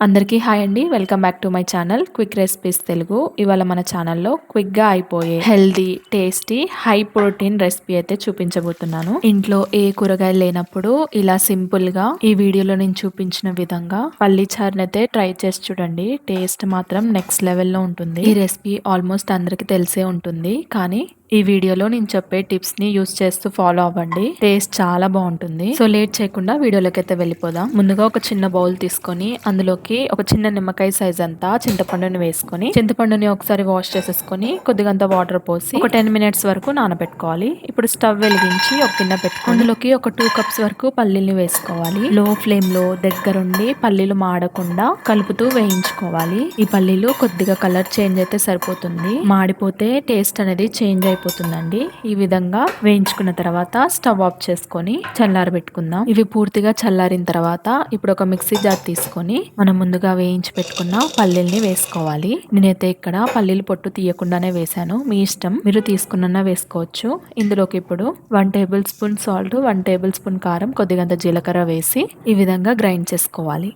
అందరికీ హాయ్ అండి. Welcome back to my channel quick recipes Telugu. ఇవాళ మన ఛానల్లో క్విక్గా అయిపోయే healthy tasty high protein recipe అయితే చూపించబోతున్నాను. ఇంట్లో ఏ కూరగాయలు లేనప్పుడు ఇలా సింపుల్గా ఈ వీడియోలో నేను చూపించిన విధంగా పల్లి చారుని అయితే ట్రై చేసి చూడండి. టేస్ట్ మాత్రం నెక్స్ట్ లెవెల్లో ఉంటుంది. ఈ రెసిపీ ఆల్మోస్ట్ అందరికి తెలిసే ఉంటుంది. కానీ ఈ వీడియోలో నేను చెప్పే టిప్స్ని యూస్ చేస్తూ ఫాలో అవ్వండి. టేస్ట్ చాలా బాగుంటుంది. సో లేట్ చేయకుండా వీడియోలోకి అయితే వెళ్ళిపోదాం. ముందుగా ఒక చిన్న బౌల్ తీసుకొని అందులోకి ఒక చిన్న నిమ్మకాయ సైజ్ అంతా చింతపండుని వేసుకొని చింతపండుని ఒకసారి వాష్ చేసేసుకొని కొద్దిగా వాటర్ పోసి ఒక టెన్ మినిట్స్ వరకు నానబెట్టుకోవాలి. ఇప్పుడు స్టవ్ వెలిగించి ఒక గిన్నె పెట్టుకోండి అందులోకి ఒక టూ కప్స్ వరకు పల్లీల్ని వేసుకోవాలి. లో ఫ్లేమ్లో దగ్గరుండి పల్లీలు మాడకుండా కలుపుతూ వేయించుకోవాలి. ఈ పల్లీలు కొద్దిగా కలర్ చేంజ్ అయితే సరిపోతుంది. మాడిపోతే టేస్ట్ అనేది చేంజ్ అయిపోతుందండి. ఈ విధంగా వేయించుకున్న తర్వాత స్టవ్ ఆఫ్ చేసుకొని చల్లారబెట్టుకుందాం ఇవి పూర్తిగా చల్లారిన తర్వాత ఇప్పుడు ఒక మిక్సీ జార్ తీసుకొని మనం ముందుగా వేయించి పెట్టుకున్న పల్లీల్ని వేసుకోవాలి. నేనైతే ఇక్కడ పల్లీలు పొట్టు తీయకుండానే వేసాను మీ ఇష్టం. మీరు తీసుకున్న వేసుకోవచ్చు. ఇందులోకి ఇప్పుడు one tablespoon salt one tablespoon కారం కొద్దిగంత జీలకర్ర వేసి ఈ విధంగా గ్రైండ్ చేసుకోవాలి.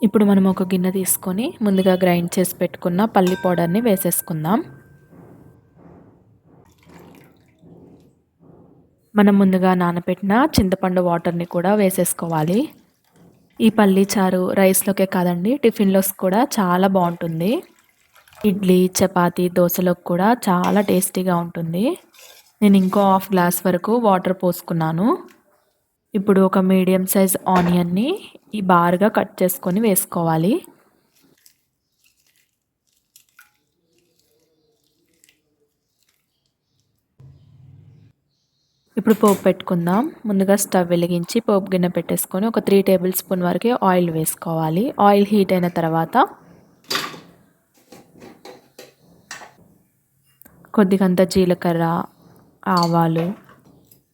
ఇప్పుడు మనం ఒక గిన్నె తీసుకొని ముందుగా గ్రైండ్ చేసి పెట్టుకున్న పల్లి పౌడర్ని వేసేసుకుందాం. మనం ముందుగా నానబెట్టిన చింతపండు వాటర్ని కూడా వేసేసుకోవాలి. ఈ పల్లీ చారు రైస్లోకే కాదండి టిఫిన్లోస్ కూడా చాలా బాగుంటుంది. ఇడ్లీ చపాతీ దోశలోకి కూడా చాలా టేస్టీగా ఉంటుంది. నేను ఇంకో హాఫ్ గ్లాస్ వరకు వాటర్ పోసుకున్నాను. ఇప్పుడు ఒక మీడియం సైజ్ ఆనియన్ని ఈ బార్గా కట్ చేసుకొని వేసుకోవాలి. ఇప్పుడు పోపు పెట్టుకుందాం. ముందుగా స్టవ్ వెలిగించి పోపు గిన్నె పెట్టేసుకొని ఒక త్రీ టేబుల్ స్పూన్ వరకు ఆయిల్ వేసుకోవాలి. ఆయిల్ హీట్ అయిన తర్వాత కొద్దిగంత జీలకర్ర ఆవాలు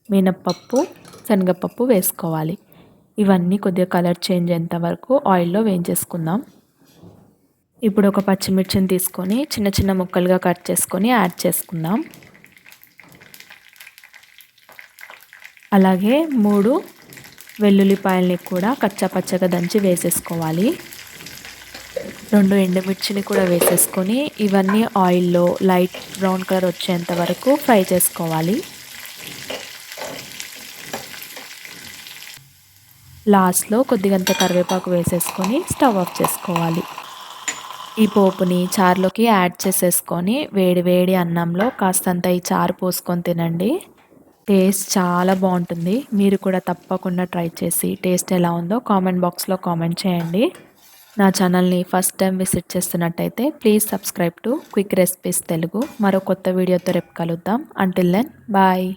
మినప్పప్పు శనగపప్పు వేసుకోవాలి. ఇవన్నీ కొద్దిగా కలర్ చేంజ్ అయ్యేంత వరకు ఆయిల్లో వేయించేసుకుందాం. ఇప్పుడు ఒక పచ్చిమిర్చిని తీసుకొని చిన్న చిన్న ముక్కలుగా కట్ చేసుకొని యాడ్ చేసుకుందాం. అలాగే మూడు వెల్లుల్లిపాయల్ని కూడా కచ్చాపచ్చగా దంచి వేసేసుకోవాలి. రెండు ఎండుమిర్చిని కూడా వేసేసుకొని ఇవన్నీ ఆయిల్లో లైట్ బ్రౌన్ కలర్ వచ్చేంత వరకు ఫ్రై చేసుకోవాలి. లాస్ట్లో కొద్దిగంత కరివేపాకు వేసేసుకొని స్టవ్ ఆఫ్ చేసుకోవాలి. ఈ పోపుని చారులోకి యాడ్ చేసేసుకొని వేడి వేడి అన్నంలో కాస్తంత ఈ చారు పోసుకొని తినండి. టేస్ట్ చాలా బాగుంటుంది. మీరు కూడా తప్పకుండా ట్రై చేసి టేస్ట్ ఎలా ఉందో కామెంట్ బాక్స్లో కామెంట్ చేయండి. నా ఛానల్ని first time visit చేస్తున్నట్టయితే please subscribe to quick recipes Telugu. మరో కొత్త వీడియోతో రేపు కలుద్దాం. Until then bye